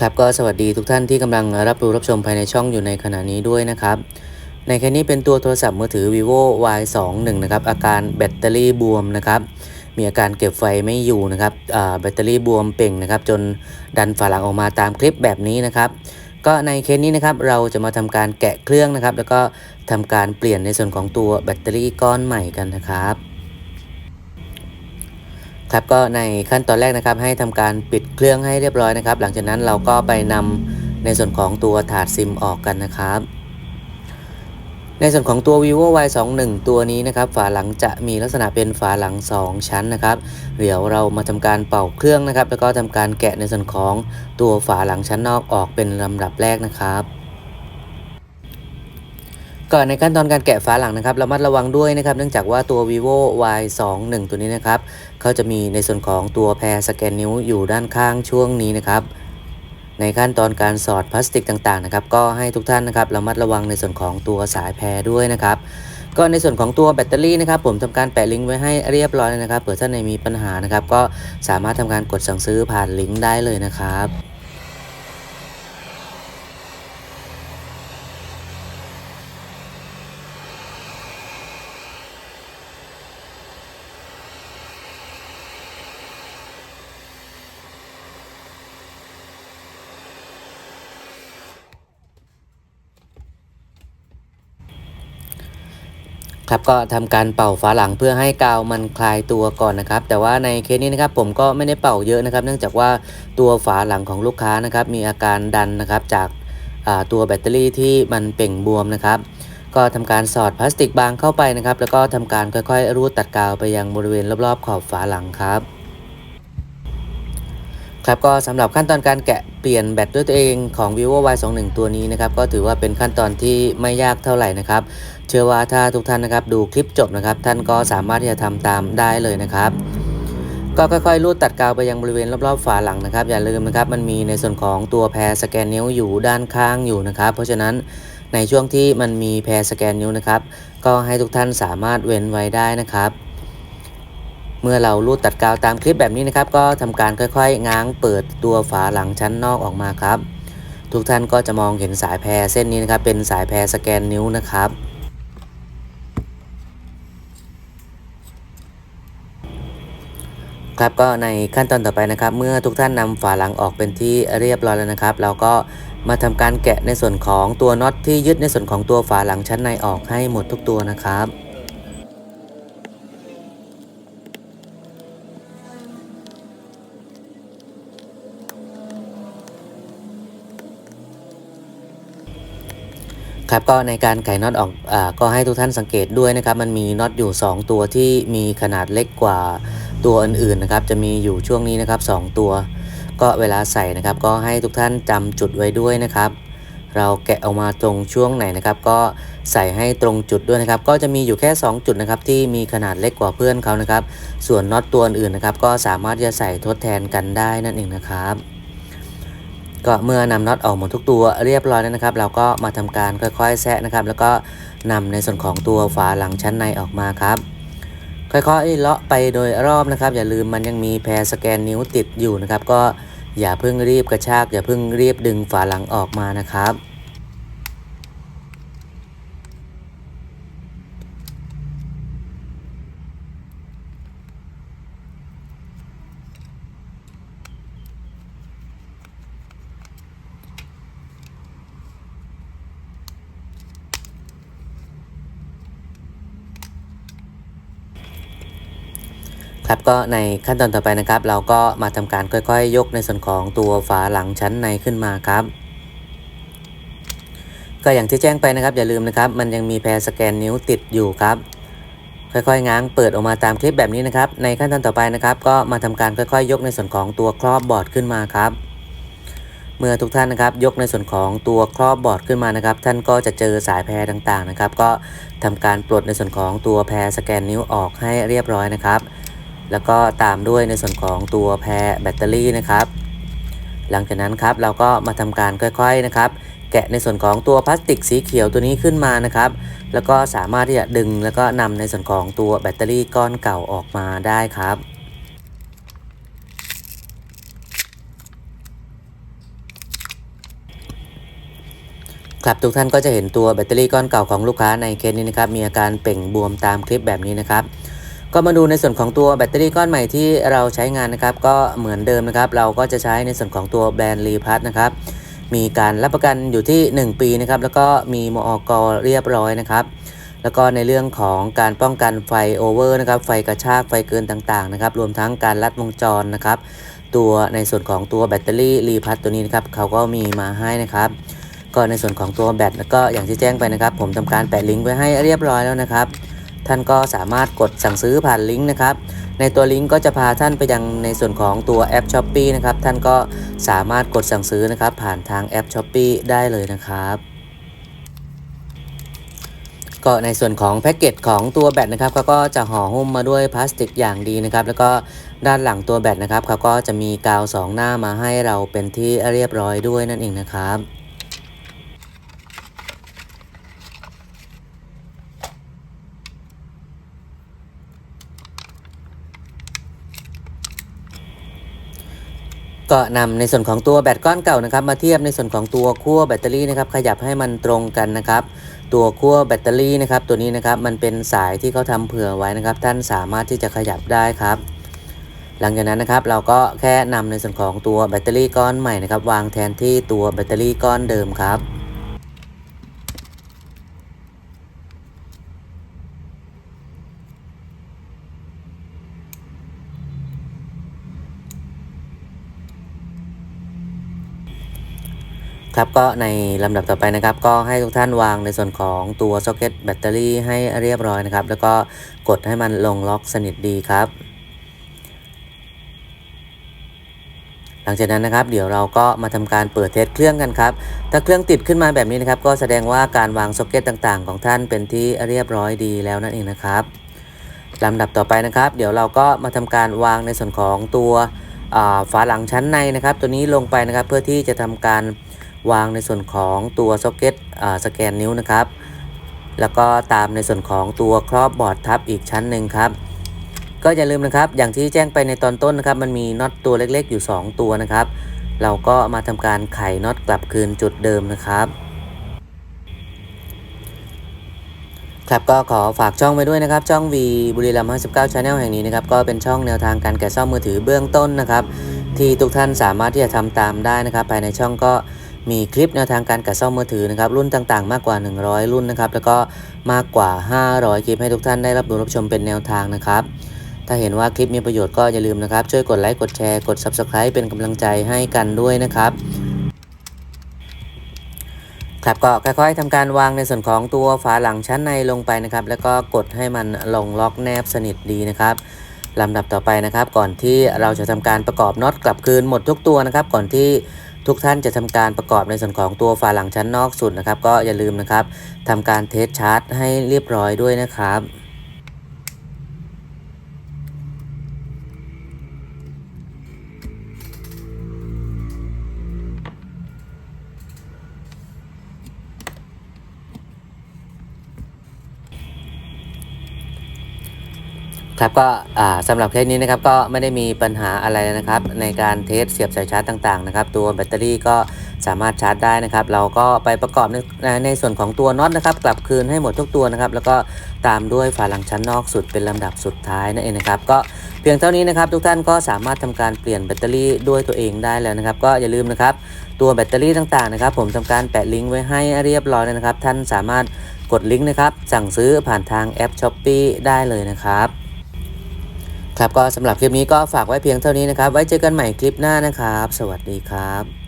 ครับก็สวัสดีทุกท่านที่กำลังรับรู้รับชมภายในช่องอยู่ในขณะนี้ด้วยนะครับ ในแค่นี้เป็นตัวโทรศัพท์มือถือ vivo y 2 1นะครับอาการแบตเตอรี่บวมนะครับมีอาการเก็บไฟไม่อยู่นะครับแบตเตอรี่บวมเป่งนะครับจนดันฝาหลังออกมาตามคลิปแบบนี้นะครับก็ในเคสนี้นะครับเราจะมาทำการแกะเครื่องนะครับ แล้วก็ทำการเปลี่ยนในส่วนของตัวแบตเตอรี่ก้อนใหม่กันนะครับ ครับก็ในขั้นตอนแรกนะครับให้ทำการปิดเครื่องให้เรียบร้อยนะครับ หลังจากนั้นเราก็ไปนำในส่วนของตัวถาดซิมออกกันนะครับ ในส่วนของตัว vivo y 2 1ตัวนี้นะครับ ฝาหลังจะมีลักษณะเป็นฝาหลัง 2 ชั้นนะครับ เดี๋ยวเรามาทำการเป่าเครื่องนะครับ แล้วก็ทำการแกะในส่วนของตัวฝาหลังชั้นนอกออกเป็นลำดับแรกนะครับ ก่อนในขั้นตอนการแกะฝาหลังนะครับระมัดระวังด้วยนะครับ เนื่องจากว่าตัว vivo y 2 1ตัวนี้นะครับเขาจะมีในส่วนของตัวแพรสแกนนิ้วอยู่ด้านข้างช่วงนี้นะครับในขั้นตอนการสอดพลาสติกต่างๆนะครับก็ให้ทุกท่านนะครับระมัดระวังในส่วนของตัวสายแพรด้วยนะครับก็ในส่วนของตัวแบตเตอรี่นะครับผมทำการแปะลิงก์ไว้ให้เรียบร้อยนะครับเผื่อท่านไหนมีปัญหานะครับก็สามารถทำการกดสั่งซื้อผ่านลิงก์ได้เลยนะครับ ครับก็ทำการเป่าฝาหลังเพื่อให้กาวมันคลายตัวก่อนนะครับ แต่ว่าในเคสนี้นะครับผมก็ไม่ได้เป่าเยอะนะครับ เนื่องจากว่าตัวฝาหลังของลูกค้านะครับ มีอาการดันนะครับจากตัวแบตเตอรี่ที่มันเป่งบวมนะครับ ก็ทำการสอดพลาสติกบางเข้าไปนะครับ แล้วก็ทำการค่อยๆ รูดตัดกาวไปยังบริเวณรอบๆ ขอบฝาหลังครับครับก็สำหรับขั้นตอนการแกะเปลี่ยนแบตด้วยตัวเองของ vivo y 2 1ตัวนี้นะครับ ก็ถือว่าเป็นขั้นตอนที่ไม่ยากเท่าไหร่นะครับ เชื่อว่าถ้าทุกท่านนะครับดูคลิปจบนะครับ ท่านก็สามารถที่จะทำตามได้เลยนะครับ ก็ค่อยๆรูดตัดกาวไปยังบริเวณรอบๆฝาหลังนะครับ อย่าลืมนะครับมันมีในส่วนของตัวแพรสแกนนิ้วอยู่ด้านข้างอยู่นะครับ เพราะฉะนั้นในช่วงที่มันมีแพรสแกนนิ้วนะครับ ก็ให้ทุกท่านสามารถเว้นไว้ได้นะครับ เมื่อเราลูดตัดกาวตามคลิปแบบนี้นะครับ ก็ทำการค่อยๆ ง้างเปิดตัวฝาหลังชั้นนอกออกมาครับ ทุกท่านก็จะมองเห็นสายแพรเส้นนี้นะครับ เป็นสายแพรสแกนนิ้วนะครับ ครับก็ในขั้นตอนต่อไปนะครับ เมื่อทุกท่านนำฝาหลังออกเป็นที่เรียบร้อยแล้วนะครับ เราก็มาทำการแกะในส่วนของตัวน็อตที่ยึดในส่วนของตัวฝาหลังชั้นในออกให้หมดทุกตัวนะครับครับก็ในการไขน็อตออกอาก็ให้ทุกท่านสังเกตด้วยนะครับ มันมีน็อตอยู่ 2 ตัวที่มีขนาดเล็กกว่า ตัวอื่นๆนะครับจะมีอยู่ช่วงนี้นะครับ 2 ตัว ก็เวลาใส่นะครับ ก็ให้ทุกท่านจำจุดไว้ด้วยนะครับ เราแกะออกมาตรงช่วงไหนนะครับ ก็ใส่ให้ตรงจุดด้วยนะครับ ก็จะมีอยู่แค่ 2 จุดนะครับ ที่มีขนาดเล็กกว่าเพื่อนเขานะครับ ส่วนน็อตตัวอื่นๆนะครับ ก็สามารถจะใส่ทดแทนกันได้นั่นเองนะครับก็เมื่อนำน็อตออกหมดทุกตัวเรียบร้อยแล้วนะครับ เราก็มาทำการค่อยๆแซะนะครับ แล้วก็นำในส่วนของตัวฝาหลังชั้นในออกมาครับ ค่อยๆเลาะไปโดยรอบนะครับ อย่าลืมมันยังมีแพรสแกนนิ้วติดอยู่นะครับ ก็อย่าเพิ่งรีบกระชาก อย่าเพิ่งรีบดึงฝาหลังออกมานะครับ ครับก็ในขั้นตอนต่อไปนะครับ เราก็มาทำการค่อยๆ ยกในส่วนของตัวฝาหลังชั้นในขึ้นมาครับ ก็อย่างที่แจ้งไปนะครับ อย่าลืมนะครับ มันยังมีแพรสแกนนิ้วติดอยู่ครับ ค่อยๆ ง้างเปิดออกมาตามคลิปแบบนี้นะครับ ในขั้นตอนต่อไปนะครับ ก็มาทำการค่อยๆ ยกในส่วนของตัวครอบบอร์ดขึ้นมาครับ เมื่อทุกท่านนะครับ ยกในส่วนของตัวครอบบอร์ดขึ้นมานะครับ ท่านก็จะเจอสายแพรต่างๆนะครับ ก็ทำการปลดในส่วนของตัวแพรสแกนนิ้วออกให้เรียบร้อยนะครับ แล้วก็ตามด้วยในส่วนของตัวแพรแบตเตอรี่นะครับ หลังจากนั้นครับเราก็มาทำการค่อยๆนะครับ แกะในส่วนของตัวพลาสติกสีเขียวตัวนี้ขึ้นมานะครับ แล้วก็สามารถที่จะดึงแล้วก็นำในส่วนของตัวแบตเตอรี่ก้อนเก่าออกมาได้ครับครับทุกท่านก็จะเห็นตัวแบตเตอรี่ก้อนเก่าของลูกค้าในเคสนี้นะครับมีอาการเป่งบวมตามคลิปแบบนี้นะครับ ก็มาดูในส่วนของตัวแบตเตอรี่ก้อนใหม่ที่เราใช้งานนะครับ ก็เหมือนเดิมนะครับ เราก็จะใช้ในส่วนของตัวแบรนด์รีพัทนะครับมีการรับประกันอยู่ที่ 1 ปีนะครับแล้วก็มีมอกเรียบร้อยนะครับ แล้วก็ในเรื่องของการป้องกันไฟโอเวอร์นะครับไฟกระชากไฟเกินต่างๆนะครับรวมทั้งการลัดวงจรนะครับ ตัวในส่วนของตัวแบตเตอรี่รีพัทตัวนี้นะครับเขาก็มีมาให้นะครับ ก็ในส่วนของตัวแบตก็อย่างที่แจ้งไปนะครับ ผมทำการแปะลิงก์ไว้ให้เรียบร้อยแล้วนะครับ ท่านก็สามารถกดสั่งซื้อผ่านลิงก์นะครับ ในตัวลิงก์ก็จะพาท่านไปยังในส่วนของตัวแอป s h อ p e e นะครับ ท่านก็สามารถกดสั่งซื้อนะครับ ผ่านทางแอป s h อ p e e ได้เลยนะครับก็ในส่วนของแพ็กเกจของตัวแบตนะครับเขาก็จะห่อหุ้มมาด้วยพลาสติกอย่างดีนะครับ แล้วก็ด้านหลังตัวแบตนะครับเขาก็จะมีกาวสองหน้ามาให้เราเป็นที่เรียบร้อยด้วยนั่นเองนะครับ ก็นำในส่วนของตัวแบตก้อนเก่านะครับ มาเทียบในส่วนของตัวขั้วแบตเตอรี่นะครับขยับให้มันตรงกันนะครับ ตัวขั้วแบตเตอรี่นะครับตัวนี้นะครับมันเป็นสายที่เขาทำเผื่อไว้นะครับ ท่านสามารถที่จะขยับได้ครับ หลังจากนั้นนะครับเราก็แค่นำในส่วนของตัวแบตเตอรี่ก้อนใหม่นะครับ วางแทนที่ตัวแบตเตอรี่ก้อนเดิมครับ ครับก็ในลำดับต่อไปนะครับ ก็ให้ทุกท่านวางในส่วนของตัวซ็อกเก็ตแบตเตอรี่ให้เรียบร้อยนะครับ แล้วก็กดให้มันลงล็อกสนิทดีครับ หลังจากนั้นนะครับ เดี๋ยวเราก็มาทำการเปิดเทสเครื่องกันครับ ถ้าเครื่องติดขึ้นมาแบบนี้นะครับ ก็แสดงว่าการวางซ็อกเก็ตต่างๆ ของท่านเป็นที่เรียบร้อยดีแล้วนั่นเองนะครับลำดับต่อไปนะครับ เดี๋ยวเราก็มาทำการวางในส่วนของตัวฝาหลังชั้นในนะครับ ตัวนี้ลงไปนะครับเพื่อที่จะทำการ วางในส่วนของตัวซ็อกเก็ตสแกนนิ้วนะครับ แล้วก็ตามในส่วนของตัวครอบบอร์ดทับอีกชั้นหนึ่งครับ ก็อย่าลืมนะครับ อย่างที่แจ้งไปในตอนต้นนะครับ มันมีน็อตตัวเล็กๆอยู่ 2 ตัวนะครับ เราก็มาทำการไขน็อตกลับคืนจุดเดิมนะครับ ครับก็ขอฝากช่องไว้ด้วยนะครับ ช่อง V บุรีรัมย์59 Channel แห่งนี้นะครับ ก็เป็นช่องแนวทางการแกะซ่อมมือถือเบื้องต้นนะครับ ที่ทุกท่านสามารถที่จะทำตามได้นะครับ ภายในช่องก็ มีคลิปแนวทางการแกะซ่อมมือถือนะครับรุ่นต่างๆ มากกว่า 100 รุ่นนะครับแล้วก็มากกว่า 500 คลิปให้ทุกท่านได้รับดูรับชมเป็นแนวทางนะครับถ้าเห็นว่าคลิปมีประโยชน์ก็อย่าลืมนะครับช่วยกดไลค์กดแชร์กด Subscribe เป็นกำลังใจให้กันด้วยนะครับครับก็ค่อยๆทำการวางในส่วนของตัวฝาหลังชั้นในลงไปนะครับ แล้วก็กดให้มันลงล็อกแนบสนิทดีนะครับลำดับต่อไปนะครับ ก่อนที่เราจะทำการประกอบน็อตกลับคืนหมดทุกตัวนะครับ ก่อนที่ ทุกท่านจะทำการประกอบในส่วนของตัวฝาหลังชั้นนอกสุดนะครับ ก็อย่าลืมนะครับทำการเทสชาร์จให้เรียบร้อยด้วยนะครับ ครับก็สำหรับเคสนี้นะครับก็ไม่ได้มีปัญหาอะไรนะครับ ในการเทสเสียบสายชาร์จต่างๆนะครับ ตัวแบตเตอรี่ก็สามารถชาร์จได้นะครับ เราก็ไปประกอบในในส่วนของตัวน็อตนะครับ กลับคืนให้หมดทุกตัวนะครับ แล้วก็ตามด้วยฝาหลังชั้นนอกสุดเป็นลำดับสุดท้ายนั่นเองนะครับ ก็เพียงเท่านี้นะครับ ทุกท่านก็สามารถทำการเปลี่ยนแบตเตอรี่ด้วยตัวเองได้แล้วนะครับ ก็อย่าลืมนะครับ ตัวแบตเตอรี่ต่างๆนะครับ ผมทำการแปะลิงก์ไว้ให้เรียบร้อยแล้วนะครับ ท่านสามารถกดลิงก์นะครับ สั่งซื้อผ่านทางแอป s h อ p e e ได้เลยนะครับ ครับก็สำหรับคลิปนี้ก็ฝากไว้เพียงเท่านี้นะครับ ไว้เจอกันใหม่คลิปหน้านะครับ สวัสดีครับ